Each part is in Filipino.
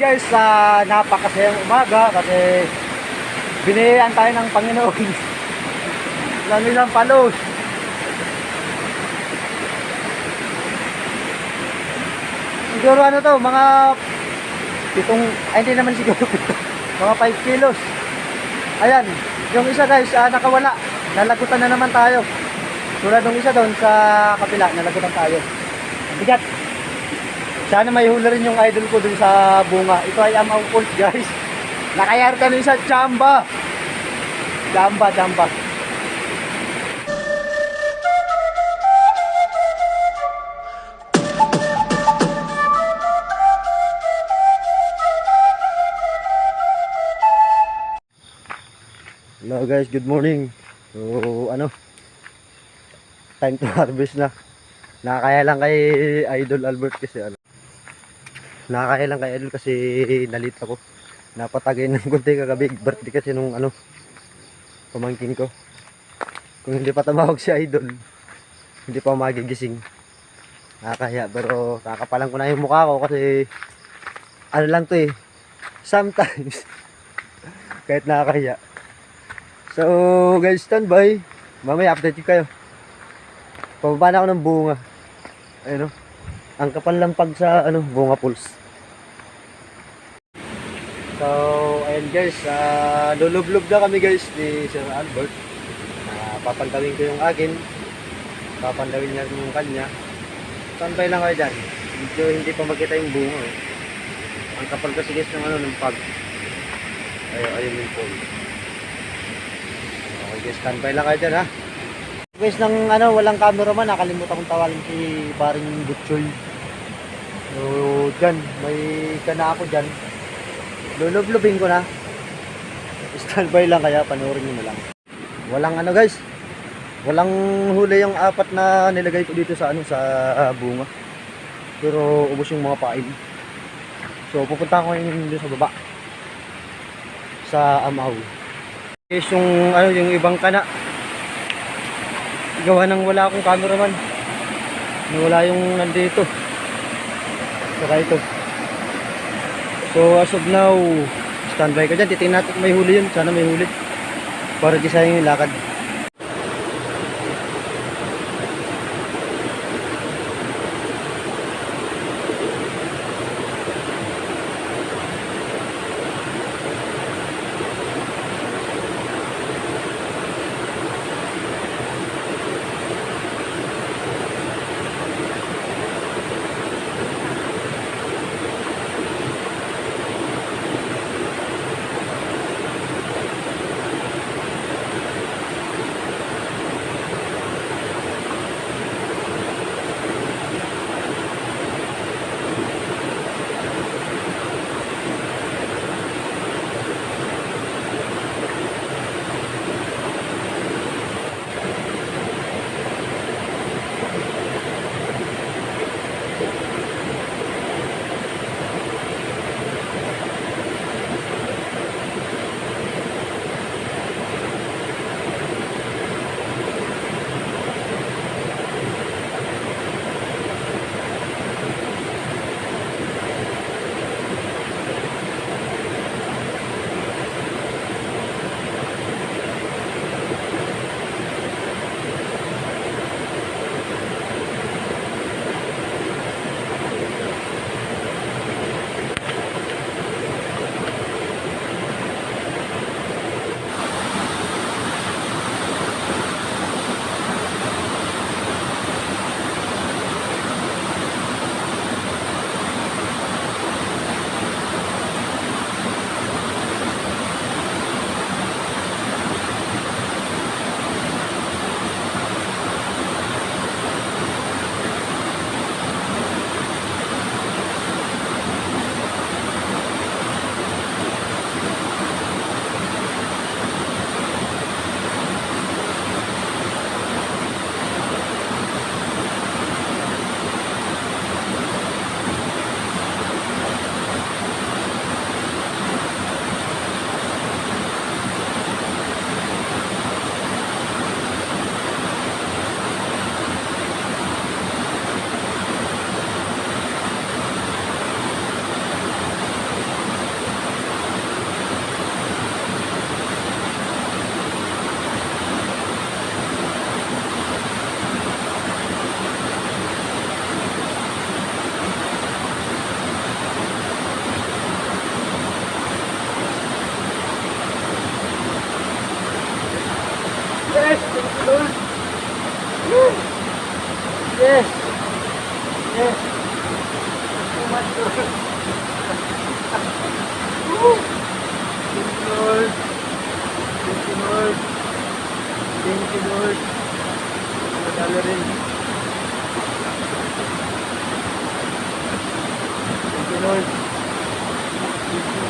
guys, sa napakasayang umaga kasi biniyayaan tayo ng Panginoon. Lalo ng palos. Siguro ano to, mga pitong, ay hindi naman siguro pito, mga 5 kilos. Ayan, yung isa guys, ah, nakawala. Nalagutan na naman tayo. Tulad ng isa doon sa kapila, nalagutan tayo. Bigat. Sana may hula rin yung idol ko dun sa bunga. Ito ay amaw Colt guys. Nakayar ka nun sa chamba. Chamba, chamba. Hello guys, good morning. So, ano? Time to harvest na. Nakakaya lang kay Idol Albert kasi ano. Nakakaya lang kay Idol kasi nalit ako. Napatagay ng kunti kagabi. Birthday kasi nung ano, pamangkin ko. Kung hindi pa tumawag si Idol, hindi pa magigising. Nakakaya pero kakapalan ko na yung mukha ko kasi ano lang to eh. Sometimes kahit nakakaya. So guys, standby. Mamaya update kayo. Pababa na ako ng bunga. Ayun o. Ang kapal lang pag sa ano, bunga pulse. So, ayun guys, uh, lulublob na kami guys ni Sir Albert. Uh, papandawin ko yung akin. Papandawin niya yung kanya. Standby lang kayo dyan. Medyo hindi pa makita yung bunga. Eh. Ang kapal kasi guys ng ano, ng pag. Ayun, ayun yung pole. Okay guys, standby lang kayo dyan ha. Guys, nang ano, walang cameraman, nakalimutan kong tawagin si paring Butchoy. So, dyan, may kana ako dyan. Lulublubin ko na. Standby lang kaya, panoorin nyo na lang. Walang ano guys, walang huli yung apat na nilagay ko dito sa ano, sa ah, bunga. Pero ubos yung mga pain. So, pupunta ko dito sa baba. Sa Amaw. Guys, yung ano, yung ibang kana, gawa nang wala akong cameraman nawala yung nandito saka ito so as of now standby ka dyan. Titingnan natin may huli yun. Sana may huli. Para di sayang yung lakad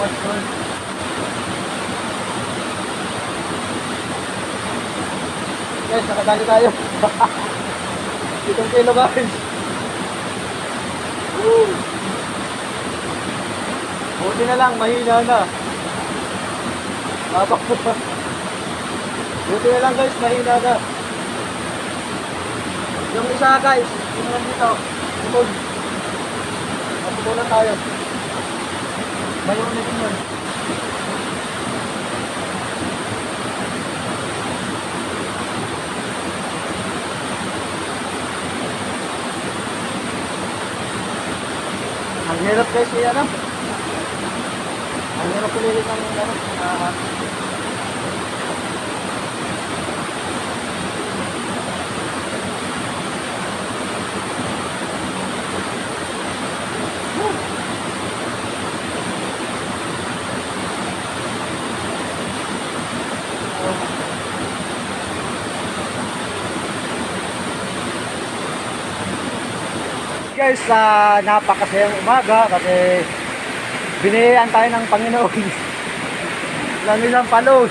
much. Guys, nakadali tayo. Itong kilo guys. Woo! Buti na lang, mahina na. Habang Buti na lang guys, mahina na. Yung isa guys, yung nandito, putol. Maputulan tayo. Mayo na din yun. Ang hirap guys, eh, ano? Ang hirap pililit ng ano, ah, guys, sa napakasayang umaga kasi biniyayaan tayo ng Panginoon ng isang palos.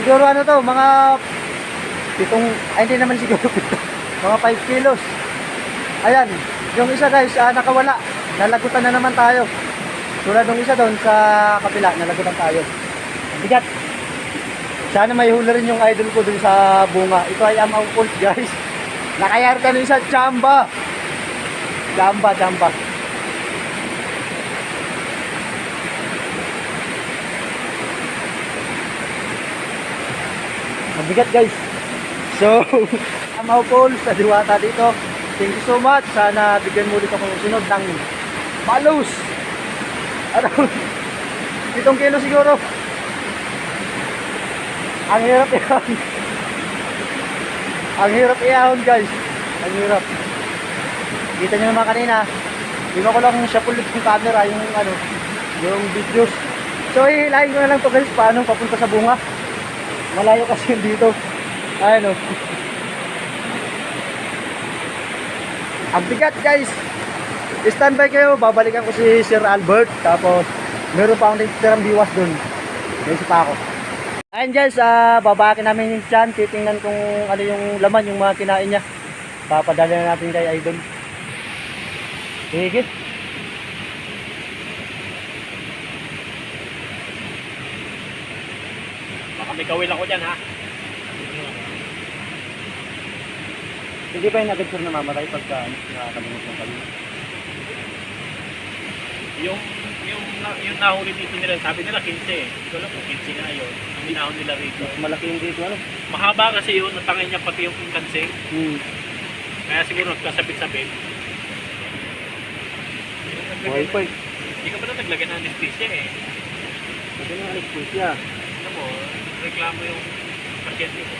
Siguro ano to, mga pitong, ay hindi naman siguro mga 5 kilos. Ayan, yung isa guys, ah, nakawala. Nalagutan na naman tayo. Tulad ng isa doon sa kapila, nalagutan tayo. Bigat. Sana may huli rin yung idol ko dun sa bunga. Ito ay amaw pulse guys. Nakayar ka sa chamba. Chamba, chamba. Mabigat guys. So, amaw pulse sa diwata dito. Thank you so much. Sana bigyan mo ulit ako ng sunod ng malus. Ano? Pitong kilo siguro. Ang hirap ihon. Ang hirap ihon guys. Ang hirap. Kita nyo naman kanina. Di ba ko lang siya pulit yung camera, yung ano, yung videos. So ihilahin ko na lang to guys, paano papunta sa bunga. Malayo kasi dito. Ayan o. Ang bigat guys. Standby kayo, babalikan ko si Sir Albert. Tapos, meron pa akong tirang biwas dun. Isa pa ako. Ayun guys, ah babakin namin yung chan, titingnan kung ano yung laman, yung mga kinain niya. Papadala na natin kay Idol. Sige. Baka may kawil ako dyan ha. Hindi pa yung agad sir namamatay pagka nakakalimot ng kami. Yung, yung, yung nahuli dito nila, sabi nila 15 eh. Hindi ko alam kung 15 nga yun. Ang minahon nila rito. Mas malaki yung dito ano. Mahaba kasi yun, natangay niya pati yung kansing. Hmm. Kaya siguro nagkasabit-sabit. Buhay pa eh. Hindi ka pa na naglagyan ng anesthesia eh. Kasi nang anesthesia. Ano mo, reklamo yung pasyente mo.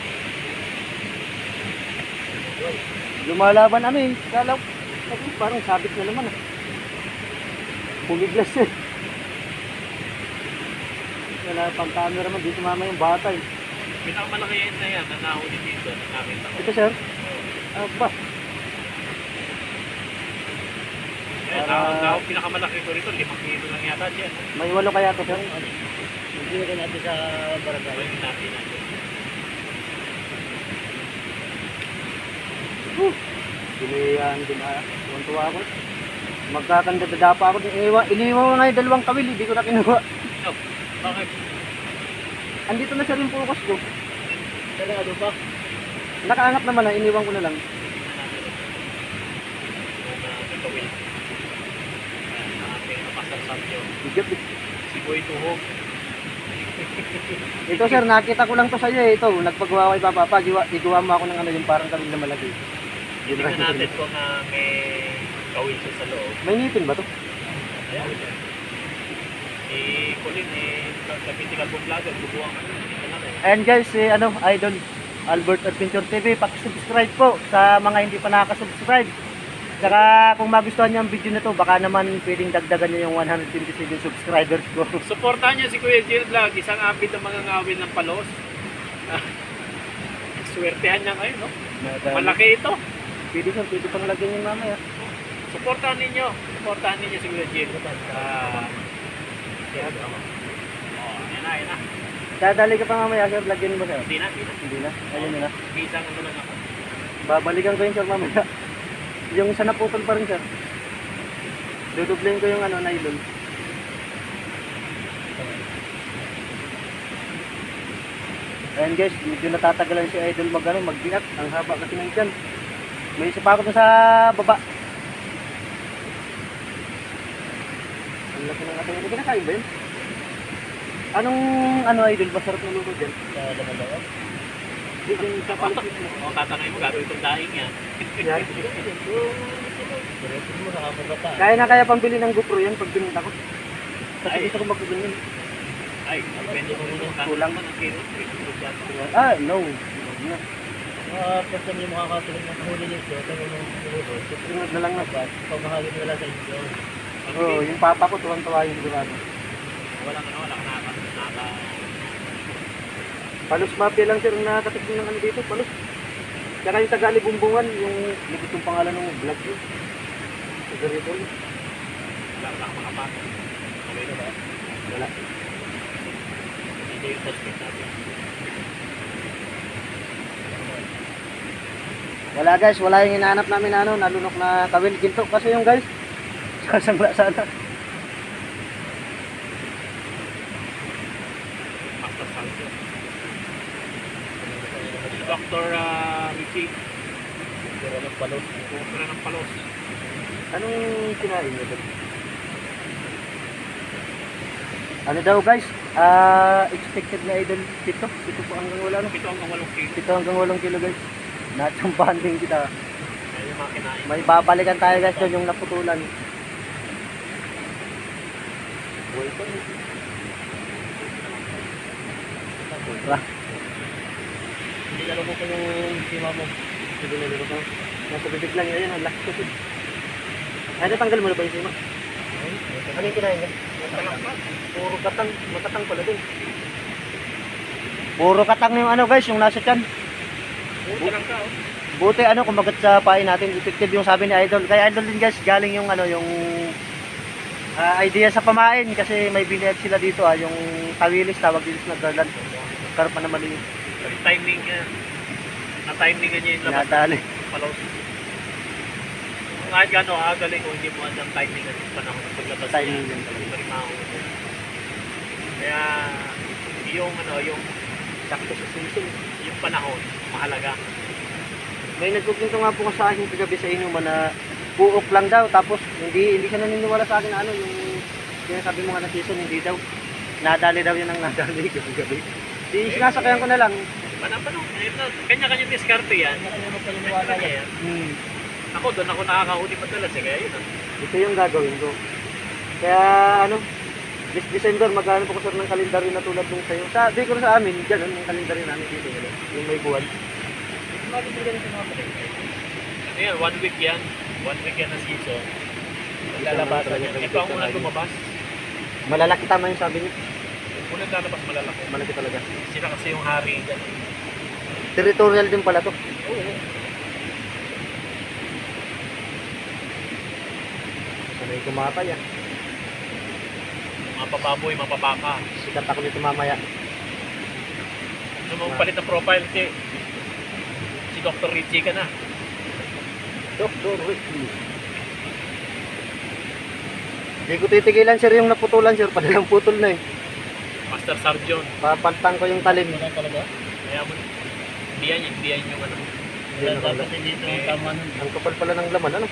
Lumalaban. Kala ko, sabi ko, parang sabit na naman ah. Pumiglas eh. Wala pang camera man, dito mama yung bata eh. Pinakamalaki yan na yan, na nahuli dito, na nakita ko. Ito sir, ah ba? Eh, Ah. na, na, pinakamalaki ko rito, 5 kilo lang yata dyan. May walo kaya to sir? Hindi na natin sa barangay. Pwede natin natin. Pilihan din ah. Tuwan-tuwa ako. Magkakandadada pa ako. Iniwan ko nga yung dalawang kawil, hindi ko na kinuha. So, bakit? Andito na siya rin focus ko. Talaga ba? Nakaangat naman na, iniwan ko na lang. Bigat eh. Si Boy Tuhog. Ito sir, nakita ko lang to sa iyo eh. Ito, nagpagawa ko kay Papa. Pa, giwa, igawa mo ako ng ano yung parang kawil na malaki. Tingnan natin kung uh, may kawin siya sa loob. May ngipin ba to? Ayan. Eh, sa physical book vlogger, bubuang ka. Ayan guys, si ano, Idol Albert Adventure TV, paki-subscribe po sa mga hindi pa nakaka-subscribe. Saka kung magustuhan niyo ang video na to, baka naman pwedeng dagdagan niyo yung 127 subscribers ko. Supportahan niyo si Kuya Jill Vlog, isang abit ng mga ngawin ng palos. Swertehan niya kayo, no? Malaki ito. Pwede pwede pang lagyan yung mamaya. Supportahan ninyo. Supportahan ninyo si Kuya Jill. Ah, yan. Oh, yan na, yan na. Dadali ka pa mamaya, sir. Lagyan mo, sir. Hindi na, hindi na. Hindi na. Ayun na. Isang ano lang ako. Babalikan ko yun, sir, mamaya. Yung sa naputol pa rin, sir. Dudublin ko yung ano, nylon. Ayan guys, medyo natatagalan si Idol mag ano, magbiak. Ang haba kasi ng dyan. May isa pa ako sa baba. Ang laki ng ito. Kinakain ba yun? Anong ano Idol? Masarap na luto dyan? Sa laman-laman. Di din sa palit mo. O, tatanay mo, gagawin itong daing yan. Yan. Mo. Kaya na kaya pambili ng GoPro yan pag binunta ko. Kasi Ay. gusto ko magpagin yun. Ay, depende mo muna. Kulang. man ang kilo. Ah, no. Na. Ah, kasi hindi makakatulog ng huli nito. Kaya nung huli, na lang na. pamahagin nila sa inyo. Oo, yung papa ko tuwan-tuwa yung sigurado. Walang ano, walang naka, naka, Palos mafia lang sir ang nakakatikling ng ano dito, palos. Tsaka yung tagali bumbungan, yung likit yung pangalan ng vlog yun. Taga rito yun. wala, wala makapasok. Okay na ba? Wala. Hindi yung suspect natin. Wala guys, wala yung hinahanap namin na ano, nalunok na kawil. Ginto kasi yung guys. Sasangla sana. Pastor Sancho. Dr. uh, Richie. Kura ng palos. Kura ng palos. Anong kinain niyo doon? Ano daw guys? Ah, expected na idol pito. Pito po hanggang wala no. Ito hanggang walong kilo. Pito hanggang walong kilo guys. Natsambahan din kita. May babalikan tayo guys doon yung naputulan. Buhay ko. Wala. Hindi alam mo pa yung sima mo. Sige na dito ko. Nasa bibig lang yan. Ang laki kasi. Ay, natanggal mo na ba yung sima? Ano yung kinain niya? Puro katang. Makatang pala din. Puro katang yung ano guys, yung nasa tiyan. Buti lang ka, oh. Buti ano, kumagat sa pain natin, effective yung sabi ni Idol. Kay Idol din guys, galing yung ano, yung ah, idea sa pamain kasi may binayad sila dito ah, yung tawilis, tawag dito na garland. Karpa na maliit. Kasi timing niya. Na-timing niya yung laban. Nadali. Palos. Kung kahit gano'n kagaling kung hindi mo ang timing at panahon ng paglabas Timing niya. Kaya yung ano, yung Sakto sa season. yung panahon, mahalaga. May nagkukwento nga po sa akin kagabi sa inuman na buok lang daw tapos hindi hindi siya naniniwala sa akin na ano yung sinasabi mo nga na season hindi daw nadali daw yan ang nadali gabi-gabi. Di sinasakayan ko na lang. Panahon, kanya-kanya diskarte yan. Kanya-kanya yan. Hmm. Ako, doon ako nakakahuli madalas eh. Kaya yun. ah. Ito yung gagawin ko. Kaya ano, this December magkano po ko sir ng kalendaryo na tulad nung sa'yo. Sa, di ko sa amin, dyan yung kalendaryo namin dito. Yung may buwan. Ano yan, one week yan. One week yan na season. Lalabasan yan. Ito ang unang lumabas. Malalaki tama yung sabi niyo. Unang lalabas malalaki. Malaki talaga. Sila kasi yung hari dyan. Territorial din pala to. Oo. Sanay kumatay ah. Mga pababoy, mga papaka. Sikat ako nito mamaya. Gusto mo palit ng profile si si Dr. Richie ka na. Dr. Ricky. Hindi ko titigilan sir yung naputulan sir. Padalang putol na eh. Master Sarjon. Papantang ko yung talim. Wala talaga? Kaya mo, diyan yan, diyan yung ano. Hindi na wala. dito ang tama nun. Ang kapal pala ng laman. Ano?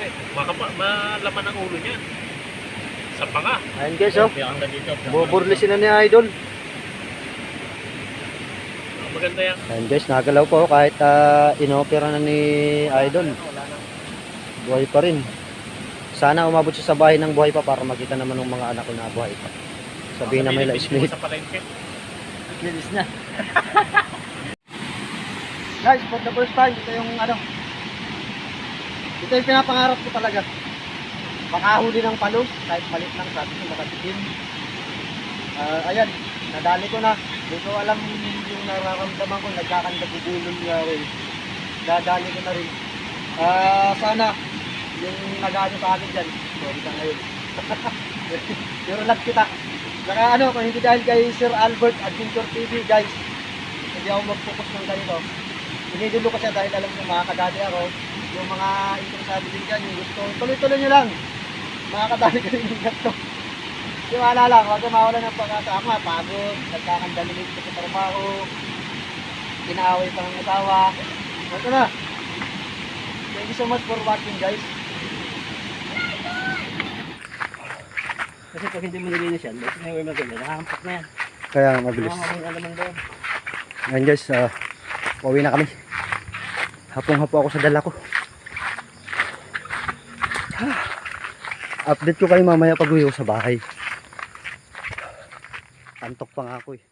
Ay, makapa, malaman ang ulo niya. Sa panga. Ayun guys oh. Buburlisin na ni Idol. Maganda yan. Ayun guys, nagalaw po kahit uh, inopera na ni Idol. Buhay pa rin. Sana umabot siya sa bahay ng buhay pa para makita naman ng mga anak ko na buhay pa. Sabihin na may. Sa palengke. Lilis na. Guys, for the first time, ito yung ano. Ito yung pinapangarap ko talaga. Makahuli ng palos, kahit malit lang sabi ko, makatikim. Ah, ayan, nadali ko na. Hindi ko alam yung nararamdaman ko, nagkakandagugulong nga rin. Dadali ko na rin. Ah, sana yung nag-ano sa akin dyan. Sorry ka ngayon. Pero lag kita. Saka ano, kung hindi dahil kay Sir Albert Adventure TV, guys, hindi ako mag-focus ng ganito. Inidulo ko siya dahil alam ko mga kadali ako. Yung mga interesado din dyan, yung gusto, tuloy-tuloy nyo lang. Mga kadali ko rin yung ganito. Yung ala lang, huwag mawala ng. Ako nga, pagod, nagkakandalilig ko sa trabaho, inaaway pa ng asawa. Ito na. Thank you so much for watching, guys. Kasi pag hindi mo nilinis yan, bakit may maganda? Nakakampak na yan. Kaya mabilis. Nakakampak na naman doon. Ngayon guys, uh, pauwi na kami. Hapong-hapo ako sa dala ko. Update ko kayo mamaya pag uwi ko sa bahay. Antok pa nga ako eh.